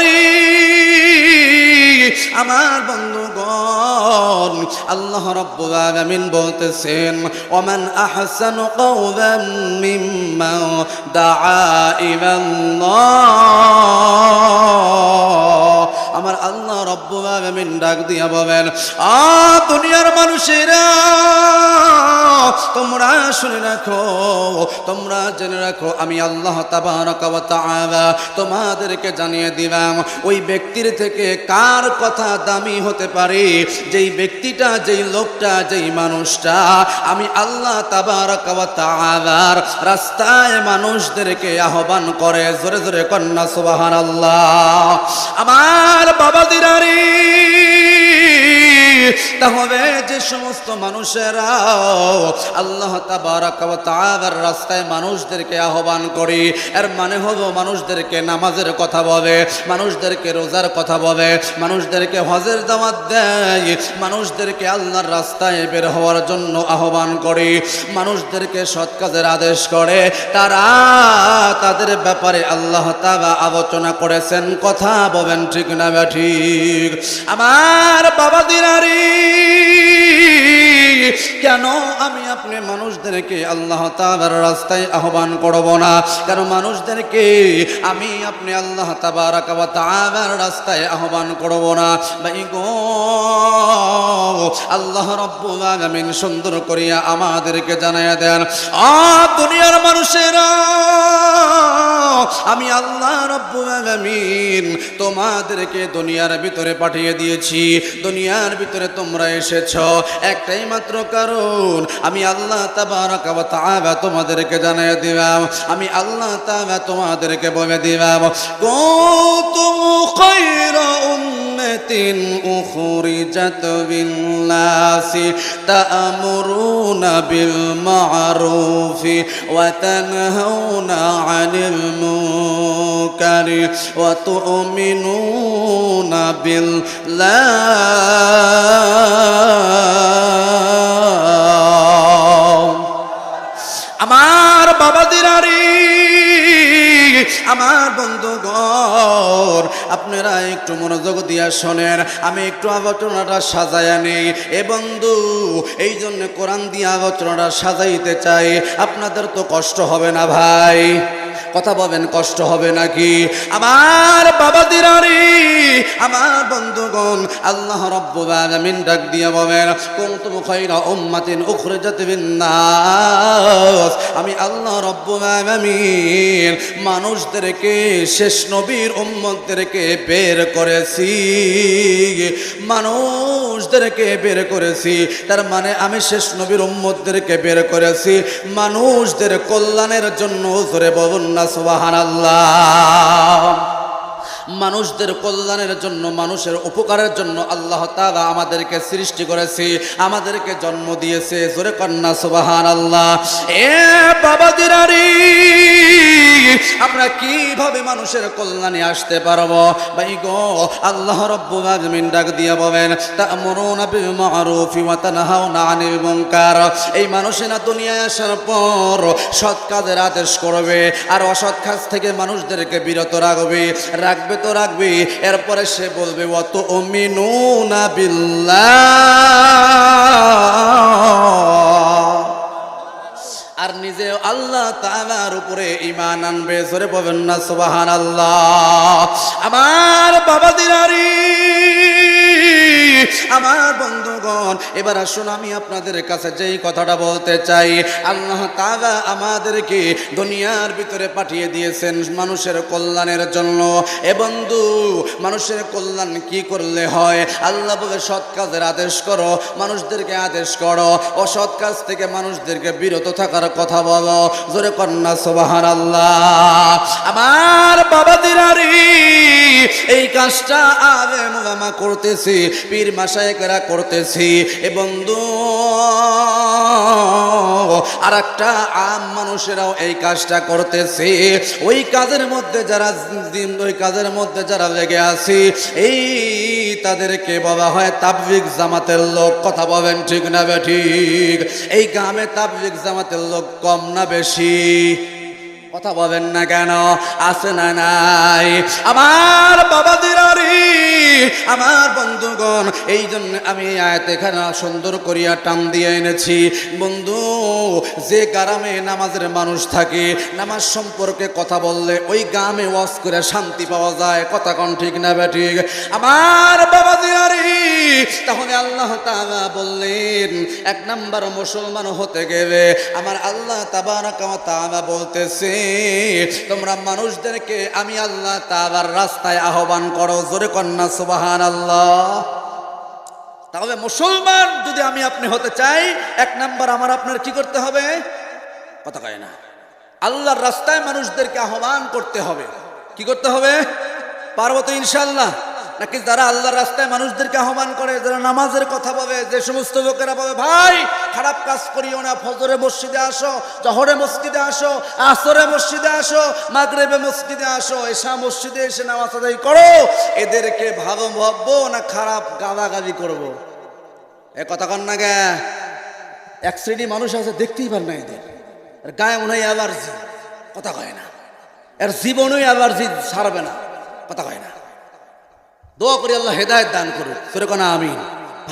দিনারি আমার বন্ধুগণ, আল্লাহ রাব্বুল আলামিন বলতেছেন, ওমান আহসানু কওলাম মিম্মান দাআ ইলাল্লাহ। আমার আল্লাহ রব্বুল আলামিন ডাক দিয়া বলেন, আ দুনিয়ার মানুষেরা তোমরা শুনে রাখো, তোমরা জেনে রাখো, আমি আল্লাহ তাবারক ওয়া তোমাদেরকে জানিয়ে দিলাম, ওই ব্যক্তির থেকে কার কথা দামি হতে পারে? যেই ব্যক্তিটা, যেই লোকটা, যেই মানুষটা, আমি আল্লাহ তাবারক ওয়া তাআলার রাস্তায় মানুষদেরকে আহ্বান করে, জোরে জোরে কন্যা সুবহানাল্লাহ। আমার বাবা দিরারি তাহলে যে সমস্ত মানুষেরা আল্লাহ তাআলার রাস্তায় মানুষদেরকে আহ্বান করি, এর মানে হলো মানুষদেরকে নামাজের কথা বলে, মানুষদেরকে রোজার কথা বলে, মানুষদেরকে হজের দাওয়াত দেয়, মানুষদেরকে আল্লাহর রাস্তায় বের হওয়ার জন্য আহ্বান করি, মানুষদেরকে সৎ কাজের আদেশ করে, তারা তাদের ব্যাপারে আল্লাহ তাআলা আলোচনা করেছেন, কথা বলেন ঠিক না ঠিক? আমার বাবা দিনারি العظيم কেন আমি আপনি মানুষদেরকে আল্লাহ তাবার রাস্তায় আহ্বান করব না? কেন মানুষদেরকে আমি আপনি আল্লাহ তাবারাক ওয়া তাআলার রাস্তায় আহ্বান করব না? ভাই গো, আল্লাহ রব্বুল আলামিন সুন্দর করিয়া আমাদেরকে জানাইয়া দেন। আ দুনিয়ার মানুষেরা, আমি আল্লাহ রব্বুল আলামিন তোমাদেরকে দুনিয়ার ভিতরে পাঠিয়ে দিয়েছি। দুনিয়ার ভিতরে তোমরা এসেছ। একটাই মাত্র কারণ। আমি আল্লাহ তোমাদেরকে জানিয়ে দিবাম আমি আল্লাহ তোমাদেরকে বলে দিবাম তা'মুরুনা বিল মা'রুফি ওয়া তানহাউনা 'আনিল মুনকারি ওয়া তু'মিনুনা বিল্লাহ আমার বাবা দিনারি আমার বন্ধুগণ, আপনারা একটু মনোযোগ দিয়া শোনেন, আমি একটু আলোচনাটা সাজাইয়া নেই। এ বন্ধু, এই জন্য কোরআন দিয়ে আলোচনাটা সাজাইতে চাই, আপনাদের তো কষ্ট হবে না ভাই। কথা বলেন কষ্ট হবে নাকি? আমার বাবা দিরারি আমার বন্ধুগণ, আল্লাহ রব্বুল আলামিন ডাক দিয়ে বলেন কুনতুম খায়রা উম্মাতিন উখরিজাত বিন-নাস? আমি আল্লাহ রব্বুল আলামিন মানুষদেরকে, শেষ নবীর উম্মতদেরকে বের করেছি। মানুষদেরকে বের করেছি, তার মানে আমি শেষ নবীর উম্মতদেরকে বের করেছি। মানুষদের কল্যাণের জন্য জোরে বলুন না সোহান মানুষদের কল্যাণের জন্য, মানুষের উপকারের জন্য আল্লাহ তালা আমাদেরকে সৃষ্টি করেছে, আমাদেরকে জন্ম দিয়েছে। জোরে কন্যা সোবাহান আল্লাহ এ বাবা দিরারি আমরা কীভাবে মানুষের কল্যাণে আসতে পারব? ভাই গো, আল্লাহ রব্বুল আলামিন ডাক দিয়া বলেন, তা'মুরুনা বিল মা'রুফি ওয়া তানহাউনা আনিল মুনকার। দুনিয়ায় আসার পর সৎ কাজের আদেশ করবে আর অসৎ কাজ থেকে মানুষদেরকে বিরত রাখবে। রাখবে তো রাখবে, এরপরে সে বলবে অত অমিনুনা বিল্লাহ। আর নিজে আল্লাহ তালার উপরে ইমান আনবে। জোরে পাবেন না সুবহানাল্লাহ। আমার বাবা দিনারি। আমার বন্ধুগণ, এবার আসুন আমি আপনাদের কাছে যেই কথাটা বলতে চাই। আল্লাহ তাআলা আমাদেরকে দুনিয়ার ভিতরে পাঠিয়ে দিয়েছেন মানুষের কল্যাণের জন্য। এ বন্ধু, মানুষের কল্যাণ কি করলে হয়? আল্লাহ বলে, সৎ কাজের আদেশ করো, মানুষদেরকে আদেশ করো। অসৎ কাজ থেকে মানুষদেরকে বিরত থাকার কথা বলো। জোরে কন্যা সোবাহার আল্লাহ আমার বাবা দিনারি এই কাজটা আবে মোলামা করতেছি, পীর মাসায়কেরা করতেছি। এ বন্ধু আর একটা আম মানুষেরাও এই কাজটা করতেছে। ওই কাজের মধ্যে যারা ওই কাজের মধ্যে যারা লেগে আছি, এই তাদেরকে বলা হয় তাবলিক জামাতের লোক। কথা বলেন ঠিক না বে ঠিক? এই গ্রামে তাবলিক জামাতের লোক কম না বেশি? কথা বলেন না কেন? আছে না নাই? আমার বাবা দিরারি আমার বন্ধুগণ, এই জন্য আমি আয়াত এখানে সুন্দর করিয়া টান দিয়ে এনেছি। বন্ধু, যে গ্রামে নামাজের মানুষ থাকে, নামাজ সম্পর্কে কথা বললে ওই গ্রামে ওয়াজ করে শান্তি পাওয়া যায়। কথা কোন ঠিক না বেঠিক আমার বাবা দিয়ারি তাহলে আল্লাহ তাআলা বললেন, এক নাম্বার মুসলমান হতে গেলে আমার আল্লাহ ওয়া তাআলা বলতেছে তোমরা মানুষদেরকে আমি আল্লাহ তাবার রাস্তায় আহ্বান করো, জোরে কন্যা সুবাহান আল্লাহ তাহলে মুসলমান যদি আমি আপনি হতে চাই, এক নাম্বার আমার আপনার কি করতে হবে? কথা কয় না। আল্লাহর রাস্তায় মানুষদেরকে আহ্বান করতে হবে। কি করতে হবে? পারব তো ইনশাল্লাহ নাকি যারা আল্লাহর রাস্তায় মানুষদেরকে আহ্বান করে, যারা নামাজের কথা বলে, যে সমস্ত লোকেরা বলে, ভাই, খারাপ কাজ করিও না, ফজরে মসজিদে আসো, জহরে মসজিদে আসো, আসরে মসজিদে আসো, মাগরেবে মসজিদে আসো এসা মসজিদে এসে নামাজ আদায় করো, এদেরকে ভালো ভাববো না খারাপ গালাগালি করব? এ কথা কন না গে। এক শ্রেণি মানুষ আছে, দেখতেই পার না এদের। গায়ে মনে হয় অ্যালার্জি। কথা কয় না। এর জীবনই অ্যালার্জি ছাড়বে না। কথা কয় না। দোয়া করি আল্লাহ হেদায়ত দান করুক। সেরকম আমি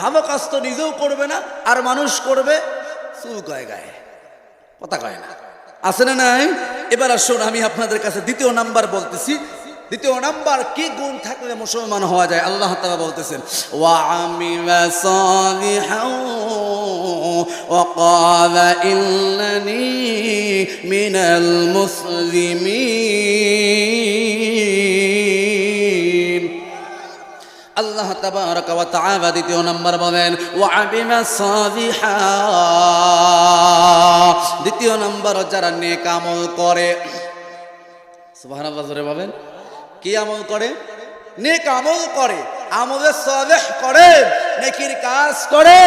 ভালো কাজ তো নিজেও করবে না, আর মানুষ করবে চুল কয় গায়ে। কথা কয় না। আছে না নাই? এবার আসুন, আমি আপনাদের কাছে দ্বিতীয় নাম্বার বলতেছি। দ্বিতীয় নাম্বার, কি গুণ থাকলে মুসলমান হওয়া যায়? আল্লাহ তাআলা বলতেছেন, ওয়া আমিলা সালিহান ওয়া ক্বালা ইন্নানি আল্লাহ তাবারক ওয়া তাআলা দ্বিতীয় নাম্বার বলেন, ওয়া আবিমা সাবিহা দ্বিতীয় নাম্বার, যারা নেক আমল করে। সুবহানাল্লাহ, জোরে বলেন। কি আমল করে? নেক আমল করে, আমলে সালেহ করে, নেকির কাজ করে।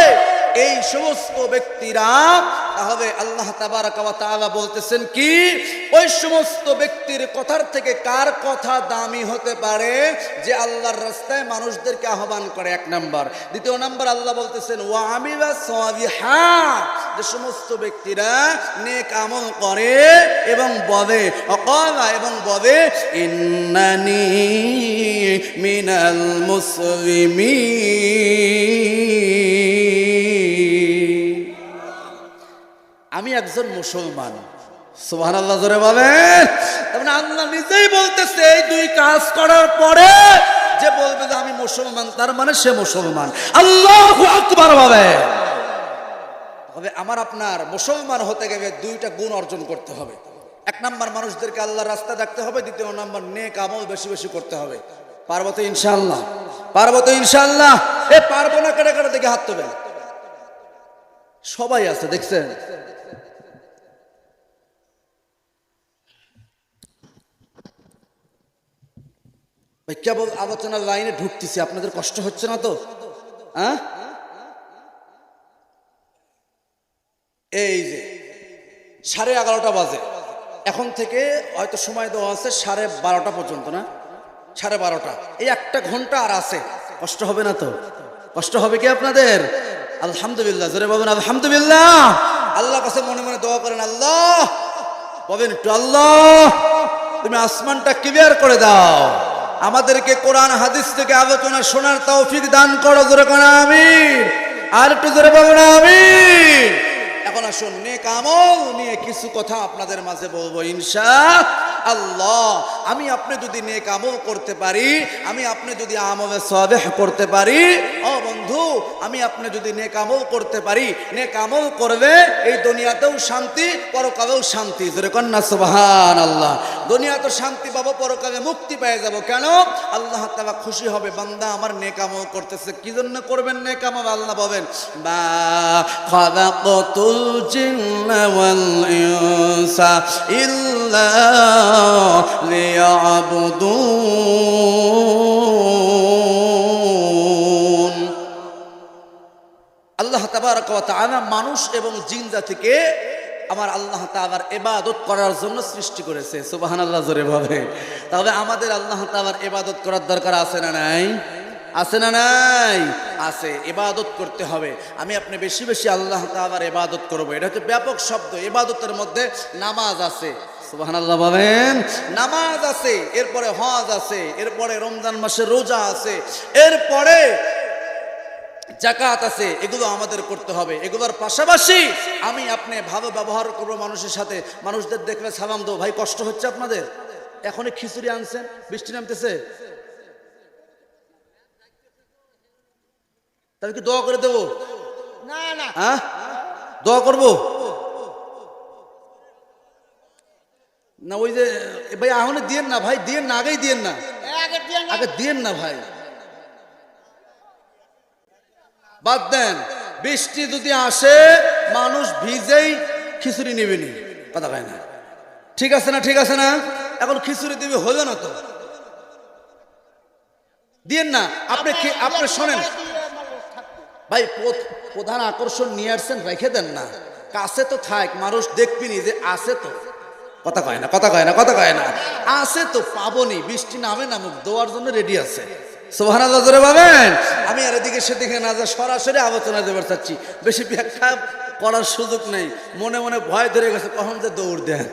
এই সমস্ত ব্যক্তিরা, তাহলে আল্লাহ তাবারাক ওয়া তাআলা বলতেছেন কি? ওই সমস্ত ব্যক্তির কথার থেকে কার কথা দামি হতে পারে? যে আল্লাহর রাস্তায় মানুষদেরকে আহ্বান করে, এক নাম্বার। দ্বিতীয় নাম্বার আল্লাহ বলতেছেন আমিলা সালিহাত। যে সমস্ত ব্যক্তিরা নেক আমল করে এবং বলে, অকলা এবং বলে, ইন্নানি মিনাল মুসলিমিন। আমি একজন মুসলমান। সুবহান আল্লাহ জোরে বলেন। তার মানে আল্লাহ নিজেই বলতেছে, এই দুই কাজ করার পরে যে বলবে যে আমি মুসলমান, তার মানে সে মুসলমান। আল্লাহ আকবার বলে। তবে আমার আপনার মুসলমান হতে গেলে দুইটা গুণ অর্জন করতে হবে। এক নাম্বার, মানুষদেরকে আল্লাহ রাস্তা দেখতে হবে। দ্বিতীয় নাম্বার, নেক আমল বেশি বেশি করতে হবে। পারব তো ইনশাল্লাহ পারব তো ইনশাল্লাহ এ পারব না, কেটে কেটে দেখে হাত তোবেন সবাই আছে, দেখছেন? কেবল আলোচনার লাইনে ঢুকতেছি, আপনাদের কষ্ট হচ্ছে না তো? হ্যাঁ? এই যে, সাড়ে এগারোটা বাজে। এখন থেকে হয়তো সময় দেওয়া আছে সাড়ে বারোটা পর্যন্ত, না? সাড়ে বারোটা। এই একটা ঘণ্টা আর আছে। কষ্ট হবে না তো? কষ্ট হবে কি আপনাদের? আলহামদুলিল্লাহ, জোরে বলবেন আলহামদুলিল্লাহ। আল্লাহ কাছে মনে মনে দোয়া করেন, আল্লাহ। বলেন একটু, আল্লাহ, তুমি আসমানটা ক্লিয়ার করে দাও। আমাদেরকে কোরআন, হাদিস থেকে আলোচনা, শোনার তৌফিক দান করো, জোরে কোন আমি আর একটু জোরে পাব না আমি এখন আসুন, নেক আমল নিয়ে কিছু কথা আপনাদের মাঝে বলব, ইনশা আল্লাহ, আমি আপনি যদি নেক আমল করতে পারি, আমি আপনি যদি আমলে সাদেহ করতে পারি, ও বন্ধু, আমি আপনি যদি নেক আমল করতে পারি, নেক আমল করবে এই দুনিয়াতেও শান্তি, পরকালেও শান্তি। জোরে কন্যা সুবহান আল্লাহ দুনিয়াতে শান্তি পাবো, পরকালে মুক্তি পেয়ে যাব। কেন? আল্লাহ তাআলা খুশি হবে, বান্দা আমার নেক আমল করতেছে। কি জন্য করবেন নেক আমল? আল্লাহ বলেন বা খালাকাতুল জিন্না ওয়াল ইনসা ইল্লা আল্লাহ তাবারক মানুষ এবং জিন্দা থেকে আমার আল্লাহ তাবার এবাদত করার জন্য সৃষ্টি করেছে। সুবহানাল্লাহ, জোরে ভাবে। তাহলে আমাদের আল্লাহ তাবার এবাদত করার দরকার আছে না নাই? আছে না নাই? আছে, ইবাদত করতে হবে। আমি আপনি বেশি বেশি আল্লাহ তাআলার ইবাদত করব। এটা হচ্ছে ব্যাপক শব্দ। ইবাদতের মধ্যে নামাজ আছে। নামাজ আছে, এরপরে হজ আছে, এরপরে রমজান মাসে রোজা আছে, এরপরে জাকাত আছে, এগুলো আমাদের করতে হবে। এগুলোর পাশাপাশি আমি আপনি ভালো ব্যবহার করব মানুষের সাথে। মানুষদের দেখলে সালাম দেবো ভাই, কষ্ট হচ্ছে আপনাদের? এখনই খিচুড়ি আনছেন? বৃষ্টি নামতেছে? তাহলে কি দোয়া করে দেবো? না না। হ্যাঁ? দোয়া করব? না ওই যে ভাই এখন দিয়েন না ভাই দিয়েন না আগেই দিয়েন না। আগে দিয়ে না। দিয়েন না ভাই। বাদ দেন বৃষ্টি যদি আসে মানুষ ভিজেই খিচুড়ি নেবেনি কথা কয় না। ঠিক আছে না ঠিক আছে না? এখন খিচুড়ি দিবে হলো না তো? দিয়েন না। আপনি আপনি শোনেন। ভাই প্রধ- প্রধান আকর্ষণ নিয়ে আসছেন, রেখে দেন না। কাছে তো থাক, মানুষ দেখবিনি যে আছে তো। কথা কয় না, কথা কয় না, কথা কয় না। আছে তো পাবনি বৃষ্টি নামে নামুক দেওয়ার জন্য রেডি আছে। সোহানা জোরে পাবেন আমি আর এদিকে সেদিকে না, যা সরাসরি আলোচনা দেবার চাচ্ছি। বেশি ব্যাখ্যা করার সুযোগ নেই। মনে মনে ভয় ধরে গেছে, কখন যে দৌড় দেন।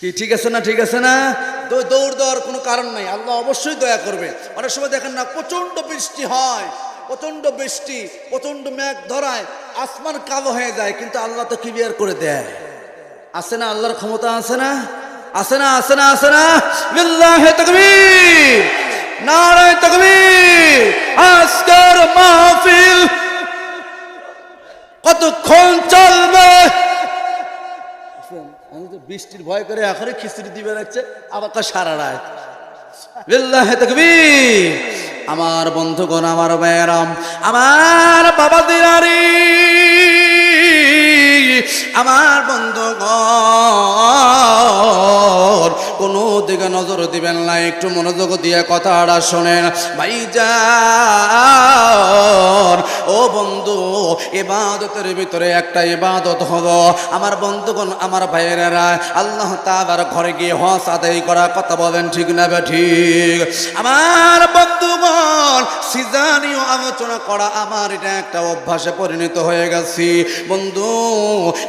কি, ঠিক আছে না, ঠিক আছে না? দৌড় দেওয়ার কোনো কারণ নাই। আল্লাহ অবশ্যই দয়া করবে। অনেক সময় দেখেন না প্রচণ্ড বৃষ্টি হয়। প্রচণ্ড বৃষ্টি প্রচণ্ড মেঘ ধরায় আসমান কালো হয়ে যায় কিন্তু আল্লাহ তো ক্লিয়ার করে দেয়। আছে না আল্লাহর ক্ষমতা? আছে না? আছে না? আছে না? আছে না? বিল্লাহে তাকবীর! নারায়ে তাকবীর! আজকের মাহফিল কতক্ষণ চলবে? আমি তো বৃষ্টির ভয় করে এখনই খিচুড়ি দিবে রাখছে আবার সারা রাত। বিল্লাহে তাকবীর! আমার বন্ধুগণ, আমার মেয়েরাম আমার বাবা দিনারি আমার বন্ধুগণ, কোনো দিকে নজর দিবেন না, একটু মনোযোগ দিয়ে কথাটা শোনেন। ভাই যান, ও বন্ধু ইবাদতের ভিতরে একটা ইবাদত হলো। আমার বন্ধুগণ, আমার ভাইয়েরা, আল্লাহ তাআলার ঘরে গিয়ে হজ আদায় করা কথা বলেন, ঠিক না ঠিক? আমার বন্ধুগণ সিজানীয় আলোচনা করা আমার, এটা একটা অভ্যাসে পরিণত হয়ে গেছি। বন্ধু,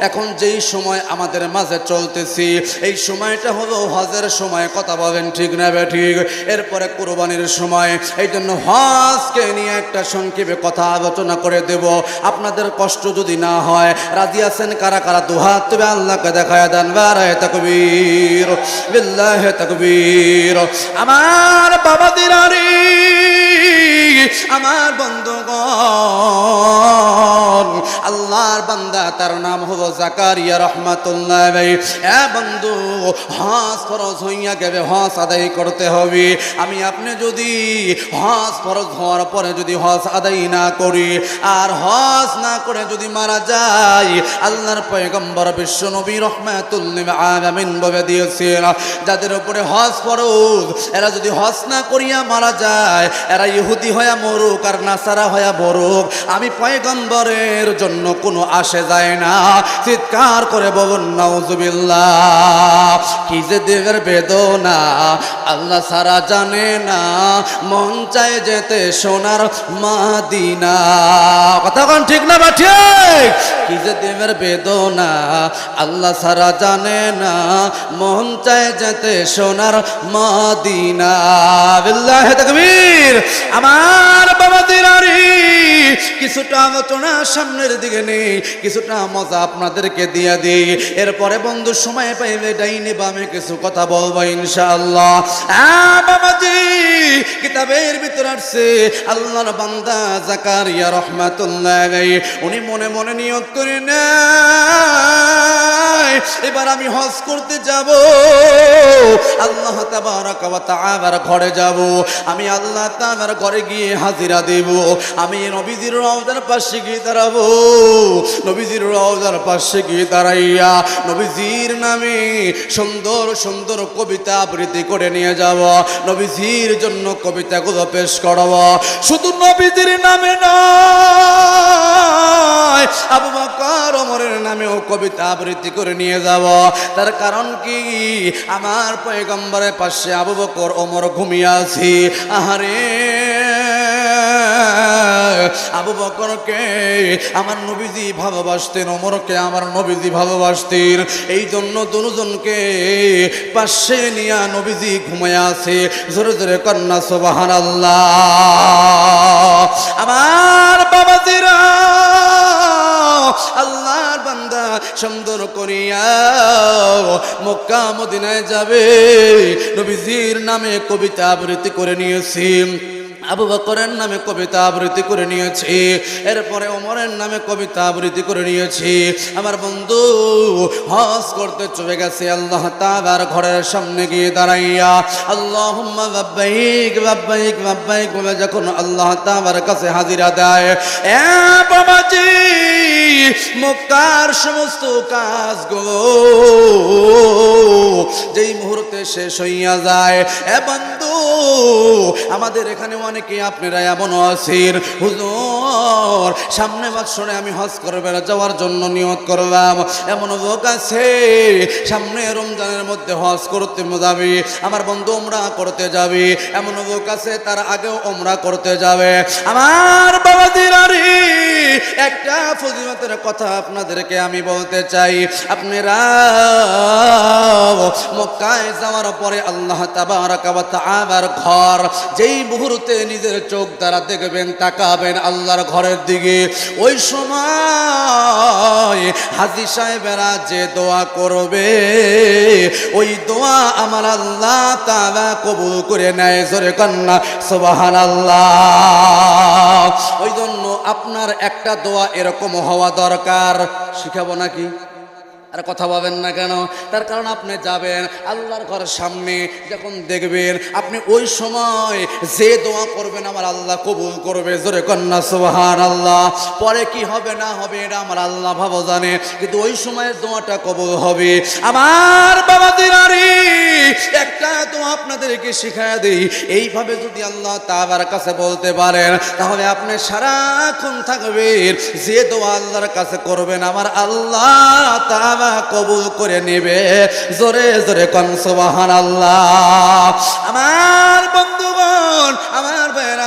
এখন যেই সময় আমাদের মাঝে চলতেছি, এই সময়টা হলো হজের সময়, কথা বলেন ঠিক ঠিক? এরপরে কোরবানির সময় এই জন্য হজকে নিয়ে একটা সংক্ষেপে কথা আলোচনা করে দেব। আপনাদের কষ্ট যদি না হয়, রাজি আছেন কারা কারা? দুহাত তবে আল্লাহকে দেখায় দেন তাকবীর তাকবীর। আমার বাবা আমার বন্ধুগণ, আল্লাহর বান্দা, তার নাম হলো জাকারিয়া রহমাতুল্লাহ ভাই এ বন্ধু, হজ ফরজ হইয়া গেবে হজ আদায় করতে হবে। আমি আপনি যদি হজ ফরজ হওয়ার পরে যদি হজ আদায় না করি, আর হজ না করে যদি মারা যায় আল্লাহর পয়গম্বর বিশ্ব নবী রহমাতুল্লাহ আলামিন বলে দিয়েছেন, যাদের উপরে হজ ফরজ, এরা যদি হজ না করিয়া মারা যায় এরা ইহুদি হয়ে মরুক আর নাসারা হয়ে মরুক আমি পয়গম্বরের জন্য কোনো আসে যায় না। চিৎকার করে বলুন, নাউজুবিল্লাহ, কি যে দেবের বেদনা, আল্লাহ সারা জানে না। মন চায় যেতে সোনার মাদিনা। কথা কোন ঠিক না বা ঠিক? কি যে দেবের বেদনা, আল্লাহ সারা জানে না। মন চায় যেতে সোনার মাদিনা। বিল্লাহে তাকবীর। আমার বাবা দিনারি কিছুটা আলোচনা সামনের দিকে নেই, কিছুটা মজা আপনাদেরকে দিয়ে দিই। এরপরে বন্ধু সময় পাইলে ডাইনি বামে কিছু কথা বলব ইনশাআল্লাহ। বাবাজি, কিতাবের ভিতর আসছে, আল্লাহর বান্দা জাকারিয়া রহমাতুল্লাহ, উনি মনে মনে নিয়ত করে নেয়। এবার আমি হজ করতে যাব, আল্লাহ তাআলার ঘরে যাব। আমি আল্লাহ তাআলার ঘরে গিয়ে হাজিরা দেব। আমি নবীজির রওজার পাশে গিয়ে দাঁড়াবো। নবীজির রওজার পাশে গিয়ে দাঁড়াইয়া নবীজির নামে সুন্দর সুন্দর কবিতা আবৃত্তি করে নিয়ে যাব। নবীজির জন্য কবিতাগুলো পেশ করব। শুধু নবীজির নামে নয়, আবু বকর ওমরের নামেও কবিতা আবৃত্তি করে নিয়ে যাব। তার কারণ কি? আমার পয়গম্বরের পাশে আবু বকর ওমর ঘুমিয়ে আছি। আহারে আবু বকরকে আমার নবীজি ভালোবাসতেন, ওমরকে আমার নবীজি ভালোবাসতেন। এই জন্য দুজনকে পাশে নিয়া নবীজি ঘুমায় আছে। জোরে জোরে কন্যা সোবাহান আল্লাহ আমার বাবাজিরা আল্লাহর বান্দা সুন্দর করিয়া মক্কা মদিনায় যাবে। নবীজির নামে কবিতা আবৃত্তি করে নিয়েছি। আবু বকরের নামে কবিতা আবৃত্তি করে নিয়েছি, এরপরে ওমরের নামে কবিতা আবৃত্তি করে নিয়েছি। আমার বন্ধু, হজ করতে চলে গেছে, আল্লাহ তাবার ঘরের সামনে গিয়ে দাঁড়াইয়া আল্লাহ বাব্বাইক বাব্বাইক বাব্বাইক বলে যখন আল্লাহ তাবার কাছে হাজিরা দেয়, এ বাবাজি, মক্কার সমস্ত কাজগুলো যেই মুহূর্তে শেষ হইয়া যায়, এ বন্ধু, আমাদের এখানে অনেকে আপনারা এমন আছেন। হুজুর, সামনে বছরে আমি হজ করবে যাওয়ার জন্য নিয়ত করলাম। এমন লোক আছে, সামনে রমজানের মধ্যে হজ করতে যাবে, আমার বন্ধু ওমরা করতে যাবে। এমন লোক আছে, তার আগেও ওমরা করতে যাবে। আমার বাবা দিরারি, একটা ফজিলতের কথা আপনাদেরকে আমি বলতে চাই। আপনারা মক্কায় যাওয়ার পরে আল্লাহ তাআলার ঘর, যেই মুহূর্তে নিজের চোখ দ্বারা দেখবেন, তাকাবেন আল্লাহর ঘরের দিকে। ওই সময় হাজি সাহেবেরা যে দোয়া করবে, ওই দোয়া আমার আল্লাহ তাআলা কবুল করে নেয়, জোরে কন্যা আল্লাহ ওই জন্য আপনার একটা দোয়া এরকম হওয়া দরকার। শিখাবো নাকি? আর কথা পাবেন না কেন? তার কারণ আপনি যাবেন আল্লাহর ঘরের সামনে যখন দেখবেন আপনি ওই সময় যে দোয়া করবেন আমার আল্লাহ কবুল করবে। জোরে কন্যা সুবহান আল্লাহ পরে কি হবে না হবে এটা আমার আল্লাহ ভাবো জানে। কিন্তু ওই সময়ের দোয়াটা কবুল হবে। আমার বাবা দিনারি একটা দোয়া আপনাদেরকে শিখায় দিই। এইভাবে যদি আল্লাহ তাবার কাছে বলতে পারেন, তাহলে আপনি সারাক্ষণ থাকবেন। যে দোয়া আল্লাহর কাছে করবেন, আমার আল্লাহ তাবা কবুল করে নেবে। জোরে জোরে কনসবাহান আল্লাহ আমার বন্ধুগণ আমার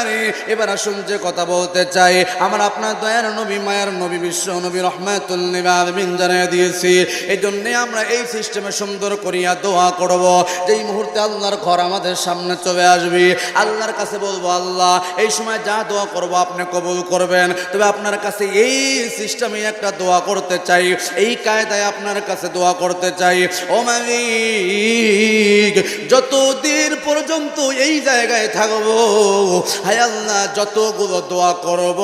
বেড়ারি এবার আসুন যে কথা বলতে চাই। আমার আপনার দয়ার নবী, মায়ের নবী, বিশ্ব নবী রহমাতুল্লিবিন জানিয়ে দিয়েছি। এই জন্যে আমরা এই সিস্টেমে সুন্দর করিয়া দোয়া করব। যেই মুহূর্তে আল্লাহর ঘর আমাদের সামনে চলে আসবে, আল্লাহর কাছে বলব, আল্লাহ, এই সময় যা দোয়া করব আপনি কবুল করবেন। তবে আপনার কাছে এই সিস্টেমে একটা দোয়া করতে চাই। এই কায়দায় আপনার কাছে দোয়া করতে চাই। ও মালিক, যতদিন পর্যন্ত এই জায়গায় থাকব আল্লাহ যতগুলো দোয়া করব,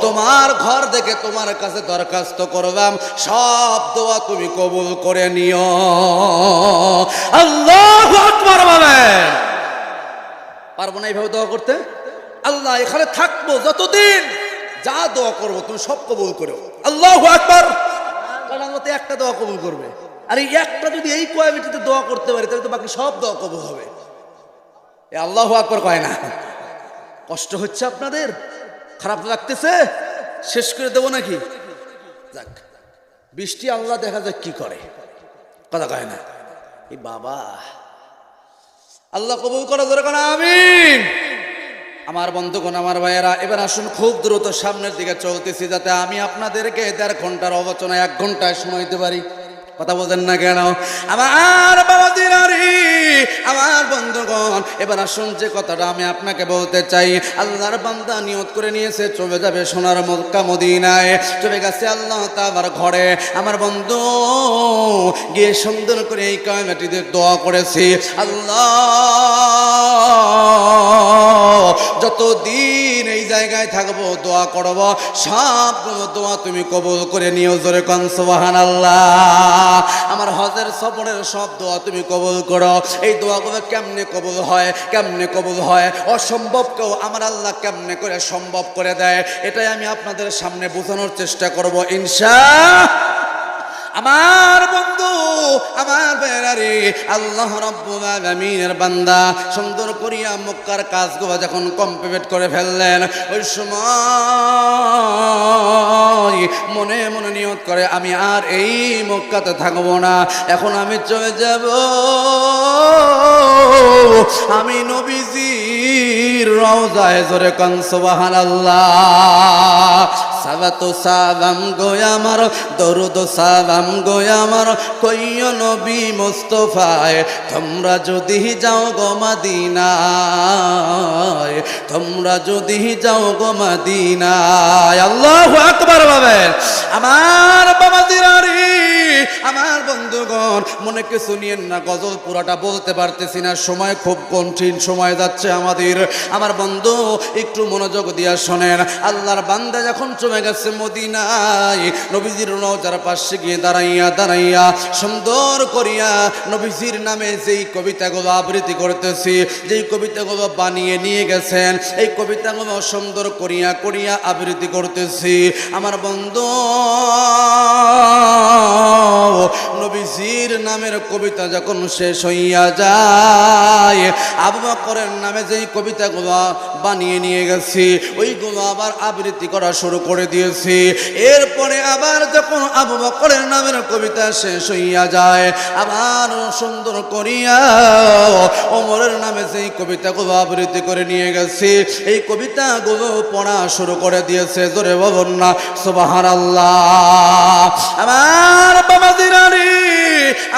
তোমার ঘর থেকে তোমার কাছে দরখাস্ত করলাম, সব দোয়া তুমি কবুল করে নিও। আল্লাহ আকবার বলেন। পারব না এইভাবে দোয়া করতে? আল্লাহ এখানে থাকব যতদিন, যা দোয়া করব তুমি সব কবুল করো। আল্লাহ আকবার। কারণ আমার তো একটা দোয়া কবুল করবে। আর এই একটা যদি এই কোয়ালিটিতে দোয়া করতে পারি, তাহলে তো বাকি সব দোয়া কবুল হবে। এ আল্লাহ আকবার কয় না। কষ্ট হচ্ছে আপনাদের? খারাপ লাগতেছে? শেষ করে দেবো নাকি? যাক, বৃষ্টি আল্লাহ দেখা যাক কি করে। কথা কয় না। এই বাবা, আল্লাহ কবুল করো ধরে কেন আমিন। আমার বন্ধুগণ, আমার ভাইয়েরা, এবার আসুন খুব দ্রুত সামনের দিকে চলতেছি যাতে আমি আপনাদেরকে দেড় ঘণ্টার অবচনা এক ঘন্টায় সময় দিতে পারি। কথা বলতেন না কেন? আমার বাবা দিনারি আমার বন্ধুগণ, এবার আসুন যে কথাটা আমি আপনাকে বলতে চাই। আল্লাহর বান্দা নিয়ত করে নিয়েছে, চলে যাবে সোনার মক্কা মদিনায়। চলে গেছে আল্লাহ তাবার ঘরে। আমার বন্ধু, গিয়ে সুন্দর করে এই কায়নাটিতে দোয়া করেছি। আল্লাহ, যতদিন জায়গায় থাকব, দোয়া করব সবগুলো দোয়া তুমি কবুল করে নিও জোরে কন সুবহান আল্লাহ আমার হজের সফরের সব দোয়া তুমি কবুল করো। এই দোয়াগুলো কেমনে কবুল হয়, কেমনে কবুল হয়? অসম্ভবকেও আমার আল্লাহ কেমনে করে সম্ভব করে দেয়? এটাই আমি আপনাদের সামনে বোঝানোর চেষ্টা করব, ইনশা আমার বন্ধু, আমার বেড়ারে আল্লাহ রব্বুল আলামিনের বান্দা। সুন্দর করিয়া মক্কার কাজগুলো যখন কমপ্লিট করে ফেললেন, ওই সময় মনে মনে নিয়ত করে, আমি আর এই মক্কাতে থাকব না, এখন আমি চলে যাব। আমি নবীজির রওজায়, জোরে কন, সুবহানাল্লাহ। সাবাতো সালাম গো আমার, দরুদ সালাম গো আমার, কইয় নবী মোস্তফায়, তোমরা যদি যাও গো মদিনায়, তোমরা যদি যাও গো মদিনায়। আল্লাহু আকবার বাবেন আমার বাবা দিরারি আমার বন্ধুগণ, মনে কিছু নিয়েন না, গজল পুরাটা বলতে পারতেছি না, সময় খুব কঠিন, সময় যাচ্ছে আমাদের। আমার বন্ধু, একটু মনোযোগ দিয়া শোনেন, আল্লাহর বান্দা যখন চমে গেছে মদিনায়, নবীজির রওজার পাশে গিয়ে দাঁড়াইয়া দাঁড়াইয়া সুন্দর করিয়া নবীজির নামে যেই কবিতাগুলো আবৃত্তি করতেছি, যেই কবিতাগুলো বানিয়ে নিয়ে গেছেন, এই কবিতাগুলো সুন্দর করিয়া করিয়া আবৃত্তি করতেছি। আমার বন্ধু নবীজির নামের কবিতা যখন শেষ হইয়া যায়, আবু বকরের নামে যেই কবিতাগুলো বানিয়ে নিয়ে গেছি, ওইগুলো আবার আবৃত্তি করা শুরু করে দিয়েছি। এরপরে আবার যখন আবু বকরের নামের কবিতা শেষ হইয়া যায়, আবার সুন্দর করিয়া ওমরের নামে যেই কবিতাগুলো আবৃত্তি করে নিয়ে গেছি, এই কবিতাগুলো পড়া শুরু করে দিয়েছে। জোরে বাবন না সুবাহার আল্লাহ আমার বাবা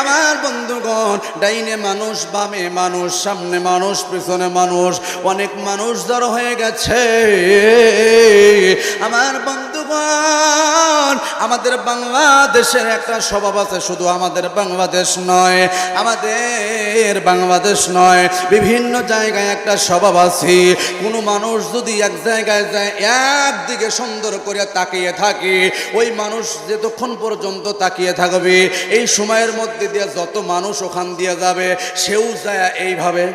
আমার বন্ধুগণ, ডাইনে মানুষ, বামে মানুষ, সামনে মানুষ, পিছনে মানুষ, অনেক মানুষ জড়ো হয়ে গেছে। আমার বন্ধুগণ, আমাদের বাংলাদেশের একটা স্বভাব আছে, শুধু আমাদের বাংলাদেশ নয়, আমাদের বাংলাদেশ নয়, বিভিন্ন জায়গায় একটা স্বভাব আছে। কোনো মানুষ যদি এক জায়গায় যায়, একদিকে সুন্দর করে তাকিয়ে থাকে, ওই মানুষ যতক্ষণ পর্যন্ত তাকিয়ে থাকবে এই সময়ের মধ্যে দিয়ে যত মানুষ ওখান দিয়ে যাবে, সেও যায় এইভাবে।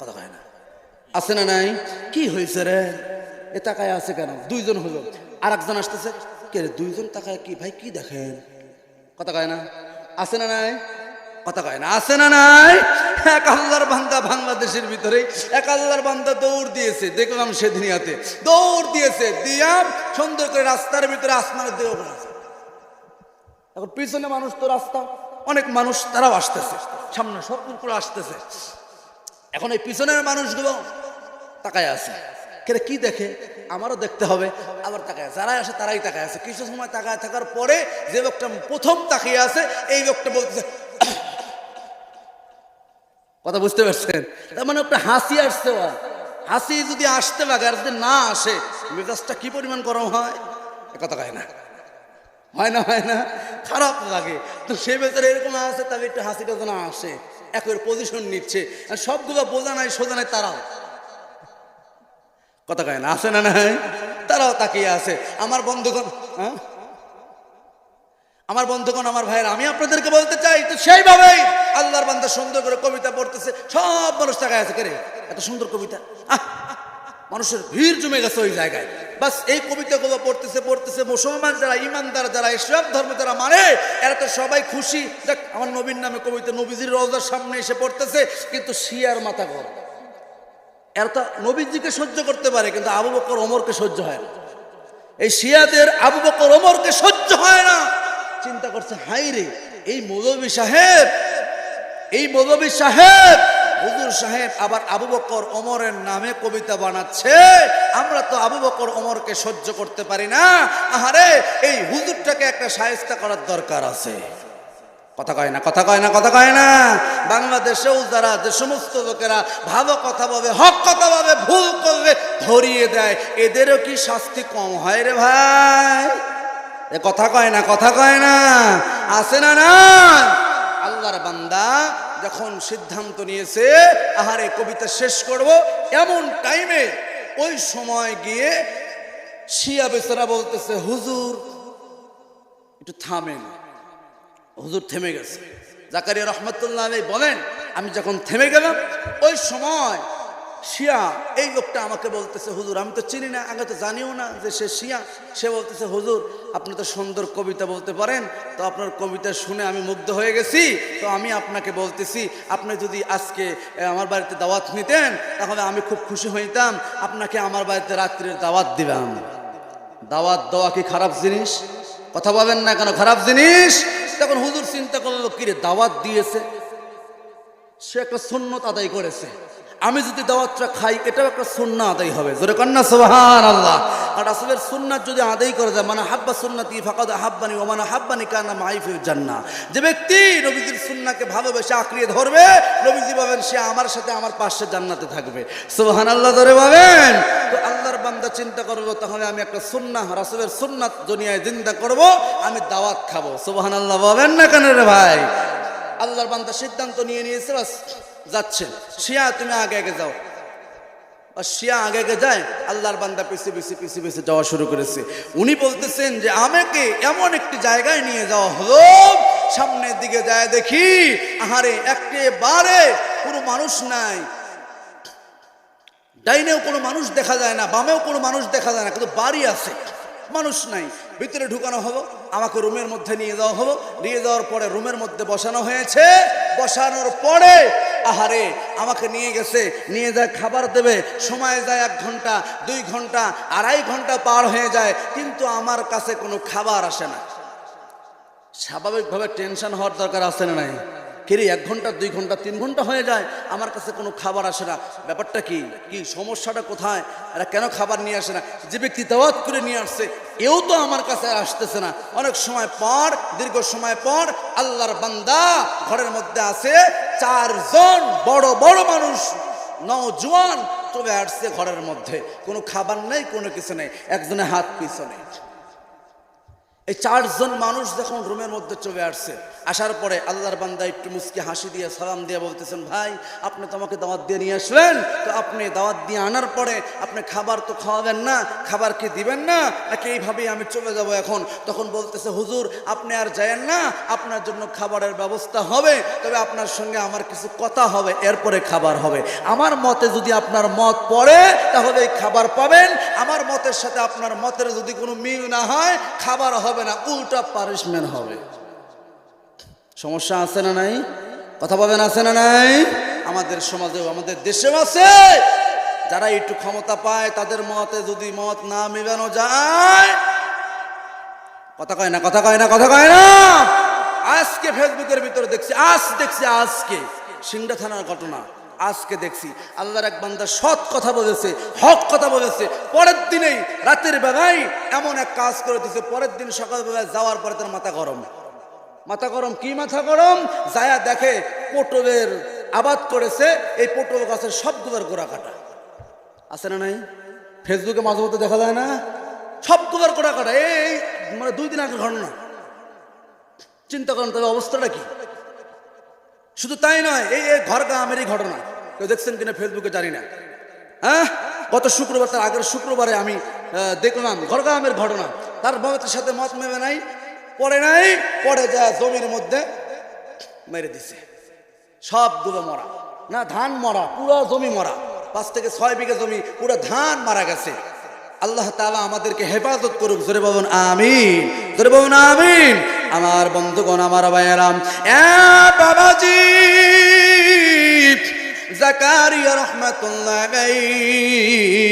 কথা কয় না। আছে না নাই? কি হয়েছে রে? এ তাকায় আছে কেন? দুইজন হলো। আর একজন আসতেছে। কে রে, দুইজন তাকায় কি? ভাই, কি দেখেন? কথা কয় না। আছে না নাই? কথা কয় না। আছে না নাই? এক আল্লাহর বান্দা বাংলাদেশের ভিতরে, এক আল্লাহর বান্দা দৌড় দিয়েছে। দেখলাম সেদিনিয়াতে দৌড় দিয়েছে, দিয়া সুন্দর করে রাস্তার ভিতরে আসমানের দেহ এখন পিছনে মানুষ তো রাস্তা, অনেক মানুষ তারাও আসতেছে, সামনে সব করে আসতেছে। এখন এই পিছনের মানুষগুলো তাকায় আছে। কেরে কি দেখে? আমারও দেখতে হবে, আবার তাকায় যারাই আসে তারাই তাকায় আছে। কিছু সময় তাকায় থাকার পরে যে লোকটা প্রথম তাকিয়ে আছে, এই লোকটা বলতেছে, কথা বুঝতে পারছেন? তার মানে একটা হাসি আসছে ওর। হাসি যদি আসতে লাগে আর যদি না আসে, মেজাজটা কি পরিমাণ গরম হয়? কথা কয় না। হয় না হয় না। খারাপ লাগে। তো সে ভেতরে এরকম আছে, তাহলে একটু হাসিটা যেন আসে। একের পজিশন নিচ্ছে। আর সবগুলো বোঝা নাই, সোজা নাই, তারাও। কথা কয় না, আছে না নাই? তারাও তাকিয়ে আছে। আমার বন্ধুগণ হ্যাঁ? আমার বন্ধুগণ, আমার ভাইয়ের, আমি আপনাদেরকে বলতে চাই, তো সেইভাবেই আল্লাহর বান্দা সুন্দর করে কবিতা পড়তেছে। সব মানুষ তাকায় আছে কেরে এত সুন্দর কবিতা। মানুষের ভিড় জমে গেছে ওই জায়গায়। বাস, এই কবিতাগুলো পড়তেছে পড়তেছে মুসলমান যারা ইমানদার যারা, ইসলাম ধর্ম যারা মানে এরা তো সবাই খুশি। দেখ আমার নবীর নামে কবিতা নবীজির রওজার সামনে এসে পড়তেছে, কিন্তু শিয়ার মাথা গর এরা তো নবীজিকে সহ্য করতে পারে, কিন্তু আবু বকর ওমরকে সহ্য হয় না। এই শিয়াদের আবু বকর ওমরকে সহ্য হয় না। চিন্তা করছে হাই রে এই মৌলবী সাহেব, এই মৌলবী সাহেব হুজুর সাহেব আবার আবু বকর ওমরের নামে কবিতা বানাচ্ছে। আমরা তো আবু বকর ওমরকে সহ্য করতে পারি না। আহারে, এই হুজুরটাকে একটা সাহেস্তা করার দরকার আছে। কথা কয় না, কথা কয় না, কথা কয় না। বাংলাদেশেও যারা যে সমস্ত লোকেরা ভালো কথা বলবে হক কথা বলবে ভুল করবে ধরিয়ে দেয়, এদেরও কি শাস্তি কম হয় রে ভাই? এ কথা কয় না, কথা কয় না। আছে না না আল্লাহর বান্দা যখন সিদ্ধান্ত নিয়েছে, আহারে কবিতা শেষ করব, এমন টাইমে ওই সময় গিয়ে শিয়া বেচারা বলতেছে, হুজুর, একটু থামেন। হুজুর থেমে গেছে। জাকারিয়া রহমতুল্লাহ বলেন, আমি যখন থেমে গেলাম, ওই সময় শিয়া, এই লোকটা আমাকে বলতেছে, হুজুর, আমি তো চিনি না, আগে তো জানিও না যে সে শিয়া। সে বলতেছে, হুজুর, আপনি তো সুন্দর কবিতা বলতে পারেন, তো আপনার কবিতা শুনে আমি মুগ্ধ হয়ে গেছি। তো আমি আপনাকে বলতেছি, আপনি যদি আজকে আমার বাড়িতে দাওয়াত নিতেন, তাহলে আমি খুব খুশি হইতাম। আপনাকে আমার বাড়িতে রাত্রির দাওয়াত দিবাম দাওয়াত দেওয়া কি খারাপ জিনিস? কথা বলেন না কেন, খারাপ জিনিস? তখন হুজুর চিন্তা করল, কিরে, দাওয়াত দিয়েছে? সে একটা সুন্নত আদায় করেছে। আমি যদি দাওয়াতটা খাই, এটাও একটা সুন্না আদায় হবে। জোরে কন্যা সোহান আল্লাহ আর আসলের সুন্নাত যদি আদায় করে যায় মানে হাব্বা সুন্নাতি ফাকাদ হাব্বানি মানে হাব্বানি কানা মাইফিল জান্না যে ব্যক্তি নবীজির সুন্নাকে ভালোবেসে আঁকড়িয়ে ধরবে, নবীজি পাবেন সে আমার সাথে আমার পাশে জান্নাতে থাকবে। সোহান আল্লাহ ধরে পাবেন তো আল্লাহর বান্দা চিন্তা করব তাহলে আমি একটা সুন্না রাসুলের সুন্নাত দুনিয়ায় জিন্দা করব, আমি দাওয়াত খাব। সোহান আল্লাহ পাবেন না কেন রে ভাই? আল্লাহর বান্দা সিদ্ধান্ত নিয়ে নিয়েছে বাস যাচ্ছে। শিয়া, তুমি আগে আগে যাও। শিয়া আগে আগে যায়, আল্লাহর বান্দা পিছে পিছে পিছে পিছে যাওয়া শুরু করেছে। উনি বলতেছেন যে, আমাকে এমন একটি জায়গায় নিয়ে যাওয়া হলো, সামনের দিকে যায় দেখি, আহারে, একেবারে কোনো মানুষ নাই। ডাইনেও কোনো মানুষ দেখা যায় না, বামেও কোনো মানুষ দেখা যায় না, কিন্তু বাড়ি আছে। মানুষ নাই। ভিতরে ঢুকানো হলো, আমাকে রুমের মধ্যে নিয়ে যাওয়া হলো। নিয়ে যাওয়ার পরে রুমের মধ্যে বসানো হয়েছে। বসানোর পরে, আহারে, আমাকে নিয়ে গেছে। নিয়ে যায় খাবার দেবে। সময় যায় এক ঘণ্টা, দুই ঘণ্টা, আড়াই ঘণ্টা পার হয়ে যায়। কিন্তু আমার কাছে কোনো খাবার আসে না। স্বাভাবিকভাবে টেনশন হওয়ার দরকার আসে না নাই? কিরে এক ঘণ্টা, দুই ঘণ্টা, তিন ঘণ্টা হয়ে যায়, আমার কাছে কোনো খাবার আসে না। ব্যাপারটা কি? কি সমস্যাটা কোথায়? এরা কেন খাবার নিয়ে আসে না? যে ব্যক্তি দাওয়াত করে নিয়ে আসছে এও তো আমার কাছে আসতেছে না। অনেক সময় পর, দীর্ঘ সময় পর আল্লাহর বান্দা ঘরের মধ্যে আছে, চারজন বড় বড় মানুষ নজওয়ান চলে আসছে ঘরের মধ্যে। কোনো খাবার নেই, কোনো কিছু নেই। একজনে হাত পিছনে। এই চারজন মানুষ যখন রুমের মধ্যে চলে আসছে, আসার পরে আল্লাহর বান্দা একটু মুসকে হাসি দিয়ে, সালাম দিয়ে বলতেছেন, ভাই, আপনি তো আমাকে দাওয়াত দিয়ে নিয়ে আসলেন। তো আপনি দাওয়াত দিয়ে আনার পরে আপনি খাবার তো খাওয়াবেন না, খাবার কি দিবেন না, নাকি এইভাবেই আমি চলে যাব এখন? তখন বলতেছে, হুজুর, আপনি আর যায়েন না, আপনার জন্য খাবারের ব্যবস্থা হবে, তবে আপনার সঙ্গে আমার কিছু কথা হবে, এরপরে খাবার হবে। আমার মতে যদি আপনার মত পড়ে, তাহলে এই খাবার পাবেন। আমার মতের সাথে আপনার মতের যদি কোনো মিল না হয়, খাবার হবে না, উল্টা পানিশমেন্ট হবে। সমস্যা আছে না নাই? কথা পাবেন আছে না নাই? আমাদের সমাজেও, আমাদের দেশেও আছে। যারা একটু ক্ষমতা পায়, তাদের মতে যদি মত না মেলানো যায়, কথা কয় না, কথা কয় না, কথা কয় না। আজকে ফেসবুকের ভিতরে দেখছি, আজ দেখছি আজকে সিংড়া থানার ঘটনা। আজকে দেখছি। আল্লাহর এক বান্দা সৎ কথা বলেছে, হক কথা বলেছে। পরের দিনেই, রাতের বেলায় এমন এক কাজ করে দিছে পরের দিন সকালবেলায় যাওয়ার পরে তার মাথা গরম। মাথা গরম, কি মাথা গরম? যায়া দেখে পটলের আবাদ করেছে, এই পটল গাছের সবগুলোর গোড়া কাটা আছে না নাই? ফেসবুকে মাঝে মধ্যে দেখা যায় না? সবগুলোর গোড়া কাটা এই মানে দুই দিন আগের ঘটনা। চিন্তা করেন, তবে অবস্থাটা কি? শুধু তাই নয়, এই ঘর গ্রামেরই ঘটনা। কেউ দেখছেন কিনা ফেসবুকে জানি না। হ্যাঁ? গত শুক্রবার, তার আগের শুক্রবারে আমি দেখলাম ঘরগ্রামের ঘটনা। তার বাবাতের সাথে মত মেবে নাই পরে নাই পরে যা জমির মধ্যে, মেরে দিছে। সবগুলো মরা। না, ধান মরা, পুরো জমি মরা। পাঁচ থেকে ছয় বিঘা জমি, পুরো ধান মারা গেছে। আল্লাহ তাআলা আমাদেরকে হেফাজত করুক। জোরে বাবন আমিন। জোরে বাবন আমিন। আমার বন্ধুগণ, আমার ভাইয়েরাম বাবাজি! জাকারিয়া রহমাতুল্লাহ আলাইহি।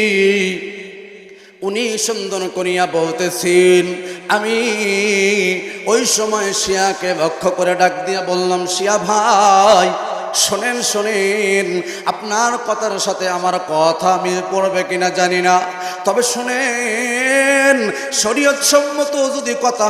উনি সুন্দর করিয়া বলতেছেন, আমি ওই সময় শিয়াকে লক্ষ্য করে ডাক দিয়া বললাম, শিয়া ভাই, শোনেন শোনেন, আপনার কথার সাথে আমার কথা মিল পড়বে কিনা জানি না। তবে শোনেন শরীয়ত সম্মত যদি কথা